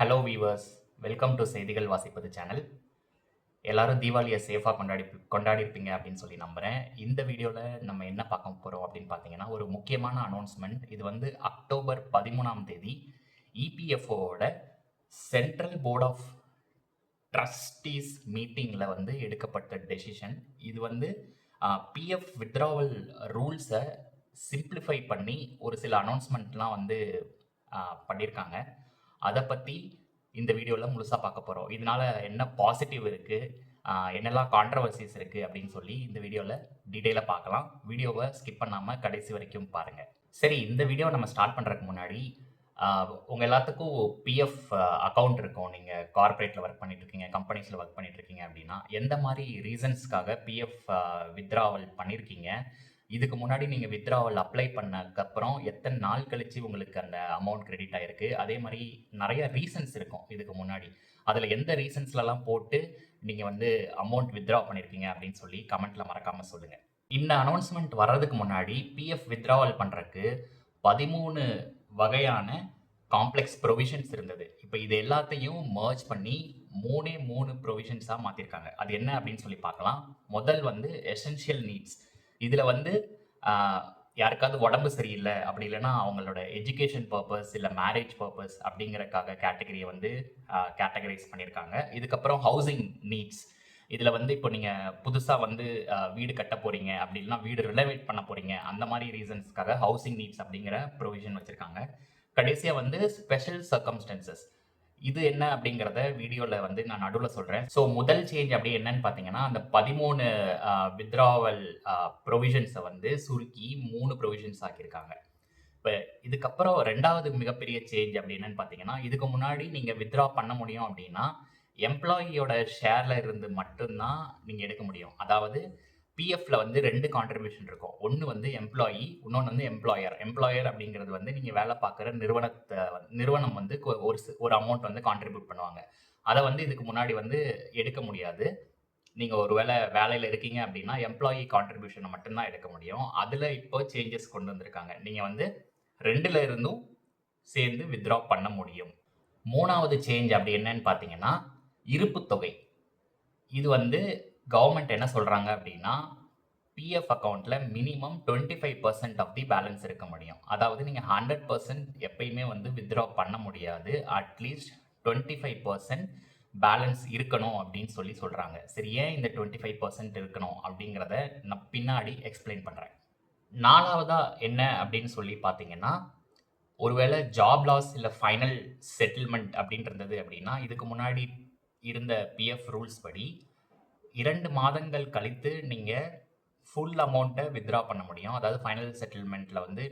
Hello viewers welcome to செய்திகள் வாசிப்பது channel எல்லாரும் தீபாவளியை சேஃபாக கொண்டாடி கொண்டாடிருப்பீங்க அப்படின்னு சொல்லி நம்புகிறேன் இந்த வீடியோவில் நம்ம என்ன பார்க்க போகிறோம் அப்படின்னு பார்த்தீங்கன்னா ஒரு முக்கியமான அனௌன்ஸ்மெண்ட் இது வந்து அக்டோபர் பதிமூணாம் தேதி இபிஎஃப்ஓவோட சென்ட்ரல் போர்ட் ஆஃப் ட்ரஸ்டீஸ் மீட்டிங்கில் வந்து எடுக்கப்பட்ட டெசிஷன் இது வந்து பிஎஃப் வித்ராவல் ரூல்ஸை சிம்பிளிஃபை பண்ணி ஒரு சில அனௌன்ஸ்மெண்ட்லாம் வந்து பண்ணியிருக்காங்க. அதை பற்றி இந்த வீடியோவில் முழுசாக பார்க்க போகிறோம் இதனால் என்ன பாசிட்டிவ் இருக்குது என்னெல்லாம் கான்ட்ரவர்சிஸ் இருக்குது அப்படின்னு சொல்லி இந்த வீடியோவில் டீட்டெயிலாக பார்க்கலாம் வீடியோவை ஸ்கிப் பண்ணாமல் கடைசி வரைக்கும் பாருங்கள் சரி இந்த வீடியோ நம்ம ஸ்டார்ட் பண்ணுறதுக்கு முன்னாடி உங்கள் எல்லாத்துக்கும் பிஎஃப் அக்கௌண்ட் இருக்கும். நீங்கள் கார்ப்பரேட்டில் ஒர்க் பண்ணிட்டு இருக்கீங்க கம்பெனிஸில் ஒர்க் பண்ணிட்டுருக்கீங்க அப்படின்னா எந்த மாதிரி ரீசன்ஸ்க்காக பிஎஃப் வித்ராவல் பண்ணியிருக்கீங்க இதுக்கு முன்னாடி நீங்கள் வித்ராவல் அப்ளை பண்ணதுக்கப்புறம் எத்தனை நாள் கழித்து உங்களுக்கு அந்த அமௌண்ட் கிரெடிட் ஆகிருக்கு அதே மாதிரி நிறைய ரீசன்ஸ் இருக்கும் இதுக்கு முன்னாடி. அதில் எந்த ரீசன்ஸ்லலாம் போட்டு நீங்கள் வந்து அமௌண்ட் வித்ரா பண்ணியிருக்கீங்க அப்படின்னு சொல்லி கமெண்ட்டில் மறக்காமல் சொல்லுங்கள் இந்த அனௌன்ஸ்மெண்ட் வர்றதுக்கு முன்னாடி பிஎஃப் வித்ராவல் பண்ணுறதுக்கு பதிமூணு வகையான காம்ப்ளெக்ஸ் ப்ரொவிஷன்ஸ் இருந்தது. இப்போ இது எல்லாத்தையும் மர்ஜ் பண்ணி மூணே மூணு ப்ரொவிஷன்ஸாக மாற்றிருக்காங்க அது என்ன அப்படின்னு சொல்லி பார்க்கலாம். முதல் வந்து எசென்ஷியல் நீட்ஸ் இதில் வந்து யாருக்காவது உடம்பு சரியில்லை அப்படி இல்லைன்னா அவங்களோட எஜுகேஷன் பர்பஸ் இல்லை மேரேஜ் பர்பஸ் அப்படிங்கிறக்காக கேட்டகரியை வந்து கேட்டகரைஸ் பண்ணியிருக்காங்க இதுக்கப்புறம் ஹவுசிங் நீட்ஸ் இதில் வந்து இப்போ நீங்கள் புதுசாக வந்து வீடு கட்ட போகிறீங்க அப்படி இல்லைனா வீடு ரிலவேட் பண்ண போகிறீங்க அந்த மாதிரி ரீசன்ஸ்க்காக ஹவுசிங் நீட்ஸ் அப்படிங்கிற ப்ரொவிஷன் வச்சுருக்காங்க. கடைசியாக வந்து ஸ்பெஷல் சர்க்கம்ஸ்டன்சஸ் இது என்ன அப்படிங்கிறத வீடியோவில் வந்து நான் நடுவில் சொல்கிறேன் ஸோ முதல் சேஞ்ச் அப்படி என்னன்னு பார்த்தீங்கன்னா அந்த பதிமூணு வித்ராவல் ப்ரொவிஷன்ஸை வந்து சுருக்கி மூணு ப்ரொவிஷன்ஸ் ஆக்கியிருக்காங்க. இப்போ இதுக்கப்புறம் ரெண்டாவது மிகப்பெரிய சேஞ்ச் அப்படி என்னன்னு பார்த்தீங்கன்னா இதுக்கு முன்னாடி நீங்கள் வித்ரா பண்ண முடியும் அப்படின்னா எம்ப்ளாயியோட ஷேரில் இருந்து மட்டும்தான் நீங்கள் எடுக்க முடியும். அதாவது பிஎஃப்ல வந்து ரெண்டு கான்ட்ரிபியூஷன் இருக்கும். ஒன்று வந்து எம்ப்ளாயி இன்னொன்று வந்து எம்ப்ளாயர் எம்ப்ளாயர் அப்படிங்கிறது வந்து நீங்கள் வேலை பார்க்குற நிறுவனத்தை நிறுவனம் வந்து ஒரு ஒரு அமௌண்ட் வந்து கான்ட்ரிபியூட் பண்ணுவாங்க. அதை வந்து இதுக்கு முன்னாடி வந்து எடுக்க முடியாது. நீங்கள் ஒரு வேலை வேலையில் இருக்கீங்க அப்படின்னா எம்ப்ளாயி கான்ட்ரிபியூஷனை மட்டும்தான் எடுக்க முடியும். அதில் இப்போ சேஞ்சஸ் கொண்டு வந்திருக்காங்க. நீங்கள் வந்து ரெண்டுல இருந்தும் சேர்ந்து வித்ட்ரா பண்ண முடியும். மூணாவது சேஞ்ச் அப்படி என்னன்னு பார்த்தீங்கன்னா இருப்பு தொகை. இது வந்து கவர்மெண்ட் என்ன சொல்கிறாங்க அப்படின்னா பிஎஃப் அக்கௌண்ட்டில் minimum twenty five percent of the balance இருக்க முடியும். அதாவது நீங்கள் ஹண்ட்ரட் பர்சன்ட் எப்பயுமே வந்து வித்ட்ரா பண்ண முடியாது. At least twenty five percent balance இருக்கணும் அப்படின்னு சொல்லி சொல்கிறாங்க சரி ஏன் இந்த டுவெண்ட்டி ஃபைவ் பர்சன்ட் இருக்கணும் அப்படிங்கிறத நான் பின்னாடி எக்ஸ்பிளைன் பண்ணுறேன் நாலாவதாக என்ன அப்படின்னு சொல்லி பார்த்தீங்கன்னா ஒருவேளை ஜாப் லாஸ் இல்லை ஃபைனல் செட்டில்மெண்ட் அப்படின்றது அப்படின்னா இதுக்கு முன்னாடி இருந்த பிஎஃப் ரூல்ஸ் படி இரண்டு மாதங்கள் கழித்து நீங்கள் ஃபுல் அமௌண்ட்டை வித்ட்ரா பண்ண முடியும். அதாவது ஃபைனல் செட்டில்மெண்ட்டில் வந்து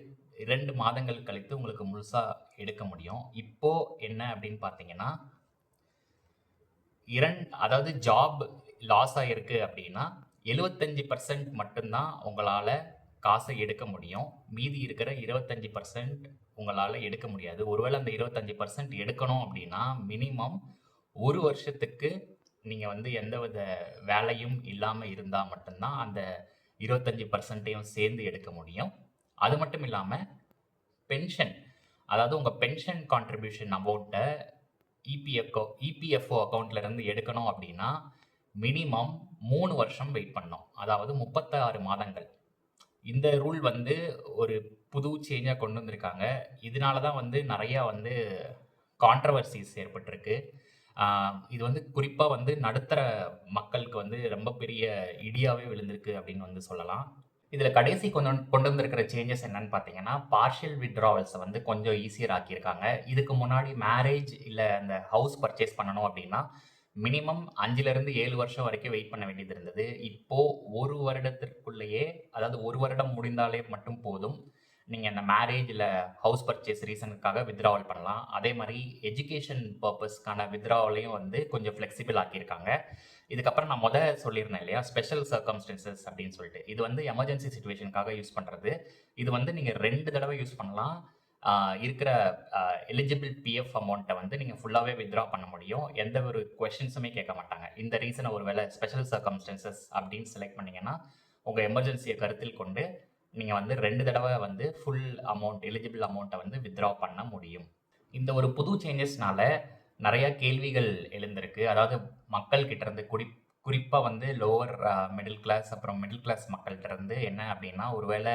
இரண்டு மாதங்கள் கழித்து உங்களுக்கு முழுசாக எடுக்க முடியும். இப்போ என்ன அப்படின்னு பார்த்தீங்கன்னா இரண் அதாவது ஜாப் லாஸ் ஆகிருக்கு அப்படின்னா எழுபத்தஞ்சி பர்சன்ட் மட்டும்தான் உங்களால் காசை எடுக்க முடியும். மீதி இருக்கிற இருபத்தஞ்சி பர்சன்ட் உங்களால் எடுக்க முடியாது. ஒருவேளை அந்த இருபத்தஞ்சி பர்சன்ட் எடுக்கணும் அப்படின்னா மினிமம் ஒரு வருஷத்துக்கு நீங்கள் வந்து எந்தவித வேலையும் இல்லாமல் இருந்தால் மட்டும்தான் அந்த இருபத்தஞ்சி பர்சன்ட்டையும் சேர்ந்து எடுக்க முடியும். அது மட்டும் இல்லாமல் பென்ஷன் அதாவது உங்கள் பென்ஷன் கான்ட்ரிபியூஷன் அமௌண்ட்டை இபிஎஃப்ஓ இபிஎஃப்ஓ அக்கௌண்ட்லேருந்து எடுக்கணும் அப்படின்னா மினிமம் மூணு வருஷம் வெயிட் பண்ணணும். அதாவது முப்பத்தாறு மாதங்கள். இந்த ரூல் வந்து ஒரு புது சேஞ்சாக கொண்டு வந்திருக்காங்க. இதனால தான் வந்து நிறையா வந்து கான்ட்ரவர்சிஸ் ஏற்பட்டிருக்கு. இது வந்து குறிப்பாக வந்து நடுத்தர மக்களுக்கு வந்து ரொம்ப பெரிய இடியாவே விழுந்திருக்கு அப்படின்னு வந்து சொல்லலாம். இதில் கடைசி கொண்டு வந்து- கொண்டு வந்திருக்கிற சேஞ்சஸ் என்னன்னு பார்த்தீங்கன்னா பார்ஷியல் வித்ட்ராவல்ஸை வந்து கொஞ்சம் ஈஸியர் ஆக்கியிருக்காங்க. இதுக்கு முன்னாடி மேரேஜ் இல்லை அந்த ஹவுஸ் பர்ச்சேஸ் பண்ணணும் அப்படின்னா மினிமம் அஞ்சுலேருந்து ஏழு வருஷம் வரைக்கும் வெயிட் பண்ண வேண்டியது இருந்தது. இப்போ ஒரு வருடத்திற்குள்ளேயே அதாவது ஒரு வருடம் முடிந்தாலே மட்டும் போதும். நீங்கள் இந்த மேரேஜ் இல்லை ஹவுஸ் பர்ச்சேஸ் ரீசனுக்காக வித்ராவல் பண்ணலாம். அதே மாதிரி எஜுகேஷன் பர்பஸ்க்கான வித்ராவலையும் வந்து கொஞ்சம் ஃப்ளெக்சிபிள் ஆக்கியிருக்காங்க. இதுக்கப்புறம் நான் முதல் சொல்லியிருந்தேன் இல்லையா? ஸ்பெஷல் சர்க்கம்ஸ்டன்சஸ் அப்படின்னு சொல்லிட்டு. இது வந்து எமர்ஜென்சி சுச்சுவேஷனுக்காக யூஸ் பண்ணுறது இது வந்து நீங்கள் ரெண்டு தடவை யூஸ் பண்ணலாம். இருக்கிற எலிஜிபிள் பிஎஃப் அமௌண்ட்டை வந்து நீங்கள் ஃபுல்லாகவே வித்ட்ரா பண்ண முடியும். எந்த ஒரு கொஷின்ஸுமே கேட்க மாட்டாங்க. இந்த ரீசனை ஒரு வேலை ஸ்பெஷல் சர்க்கம்ஸ்டன்சஸ் அப்படின்னு செலக்ட் பண்ணிங்கன்னா உங்கள் எமர்ஜென்சியை கருத்தில் கொண்டு நீங்கள் வந்து ரெண்டு தடவை வந்து ஃபுல் அமௌண்ட் எலிஜிபிள் அமௌண்ட்டை வந்து வித்ட்ரா பண்ண முடியும் இந்த ஒரு புது சேஞ்சஸ்னால நிறையா கேள்விகள் எழுந்திருக்கு. அதாவது மக்கள்கிட்ட இருந்து குறி குறிப்பாக வந்து லோவர் மிடில் கிளாஸ் அப்புறம் மிடில் கிளாஸ் மக்கள்ட்ட இருந்து என்ன அப்படின்னா ஒருவேளை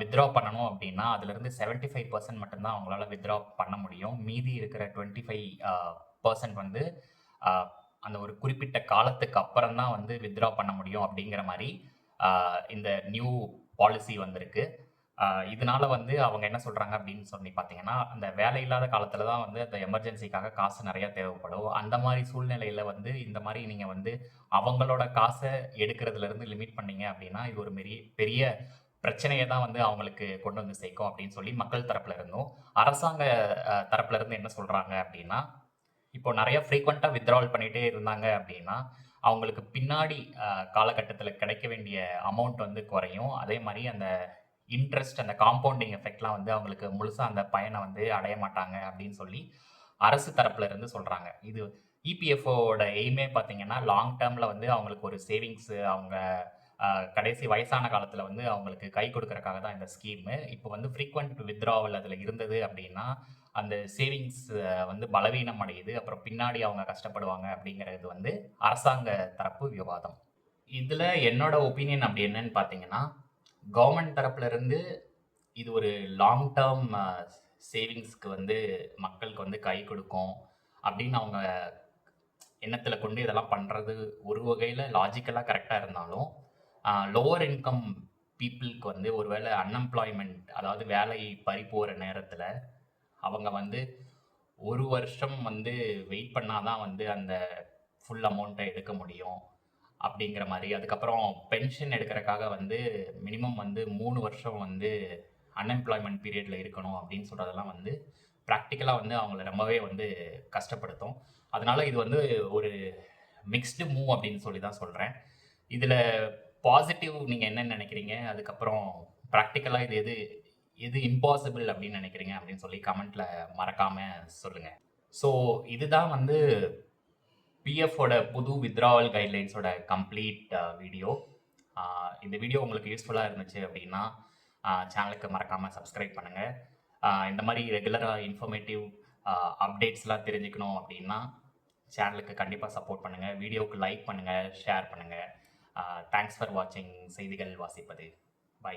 வித்ட்ரா பண்ணணும் அப்படின்னா அதுலேருந்து 75% மட்டும் தான் அவங்களால வித்ட்ரா பண்ண முடியும். மீதி இருக்கிற டுவெண்ட்டி ஃபைவ் பர்சன்ட் வந்து அந்த ஒரு குறிப்பிட்ட காலத்துக்கு அப்புறம் தான் வந்து வித்ட்ரா பண்ண முடியும் அப்படிங்கிற மாதிரி இந்த நியூ பாலிசி வந்திருக்கு. இதனால வந்து அவங்க என்ன சொல்றாங்க அப்படின்னு சொல்லி பார்த்தீங்கன்னா, அந்த வேலை இல்லாத காலத்துல தான் வந்து அந்த எமர்ஜென்சிக்காக காசு நிறைய தேவைப்படும். அந்த மாதிரி சூழ்நிலையில வந்து இந்த மாதிரி நீங்க வந்து அவங்களோட காசை எடுக்கிறதுல இருந்து லிமிட் பண்ணீங்க அப்படின்னா இது ஒரு மெரிய பெரிய பிரச்சனையை தான் வந்து அவங்களுக்கு கொண்டு வந்து சேர்க்கும் அப்படின்னு சொல்லி மக்கள் தரப்புல இருந்தும், அரசாங்க தரப்புல இருந்து என்ன சொல்றாங்க அப்படின்னா இப்போ நிறைய ஃப்ரீக்வெண்ட்டாக வித்ட்ராவல் பண்ணிகிட்டே இருந்தாங்க அப்படின்னா அவங்களுக்கு பின்னாடி காலகட்டத்தில் கிடைக்க வேண்டிய அமௌண்ட் வந்து குறையும். அதே மாதிரி அந்த இன்ட்ரெஸ்ட் அந்த காம்பவுண்டிங் எஃபெக்ட்லாம் வந்து அவங்களுக்கு முழுசாக அந்த பயனை வந்து அடைய மாட்டாங்க அப்படின்னு சொல்லி அரசு தரப்புல இருந்து சொல்கிறாங்க இது இபிஎஃப்ஓட எய்மே பார்த்தீங்கன்னா, லாங் டேர்மில் வந்து அவங்களுக்கு ஒரு சேவிங்ஸு அவங்க கடைசி வயசான காலத்தில் வந்து அவங்களுக்கு கை கொடுக்கறக்காக தான் இந்த ஸ்கீமு. இப்போ வந்து ஃப்ரீக்வெண்ட் வித்ராவல் அதில் இருந்தது அப்படின்னா அந்த சேவிங்ஸ் வந்து பலவீனம் அடையுது. அப்புறம் பின்னாடி அவங்க கஷ்டப்படுவாங்க அப்படிங்கிறது வந்து அரசாங்க தரப்பு விவாதம். இதில் என்னோட ஒப்பீனியன் அப்படி என்னன்னு பார்த்தீங்கன்னா, கவர்மெண்ட் தரப்புலேருந்து இது ஒரு லாங் டேர்ம் சேவிங்ஸ்க்கு வந்து மக்களுக்கு வந்து கை கொடுக்கும் அப்படின்னு அவங்க எண்ணத்தில் கொண்டு இதெல்லாம் பண்ணுறது ஒரு வகையில் லாஜிக்கலாக கரெக்டாக இருந்தாலும், லோவர் இன்கம் பீப்பிள்க்கு வந்து ஒரு அன்எம்ப்ளாய்மெண்ட் அதாவது வேலை பறி போகிற நேரத்தில் அவங்க வந்து ஒரு வருஷம் வந்து வெயிட் பண்ணாதான் வந்து அந்த ஃபுல் அமௌண்ட்டை எடுக்க முடியும். அப்படிங்கிற மாதிரி அதுக்கப்புறம் பென்ஷன் எடுக்கிறக்காக வந்து மினிமம் வந்து மூணு வருஷம் வந்து அன்எம்ப்ளாய்மெண்ட் பீரியடில் இருக்கணும் அப்படின்னு சொல்றதெல்லாம் வந்து ப்ராக்டிக்கலாக வந்து அவங்கள ரொம்பவே வந்து கஷ்டப்படுத்தும். அதனால் இது வந்து ஒரு மிக்ஸ்டு மூவ் அப்படின்னு சொல்லி தான் சொல்கிறேன் இதில் பாசிட்டிவ் நீங்கள் என்ன நினைக்கிறீங்க அதுக்கப்புறம் ப்ராக்டிக்கலாக இது எது எது இம்பாசிபிள் அப்படின்னு நினைக்கிறீங்க அப்படின்னு சொல்லி கமெண்ட்ல மறக்காம சொல்லுங்க. ஸோ இதுதான் வந்து பிஎஃப்போட புது வித்ராவல் கைட்லைன்ஸோட கம்ப்ளீட் வீடியோ. இந்த வீடியோ உங்களுக்கு யூஸ்ஃபுல்லாக இருந்துச்சு அப்படின்னா சேனலுக்கு மறக்காம சப்ஸ்கிரைப் பண்ணுங்க. இந்த மாதிரி ரெகுலராக இன்ஃபர்மேட்டிவ் அப்டேட்ஸ்லாம் தெரிஞ்சுக்கணும் அப்படின்னா சேனலுக்கு கண்டிப்பாக சப்போர்ட் பண்ணுங்கள் வீடியோவுக்கு லைக் பண்ணுங்கள் ஷேர் பண்ணுங்கள் தேங்க்ஸ் ஃபார் வாட்சிங் செய்திகள் வாசிப்பது. பை.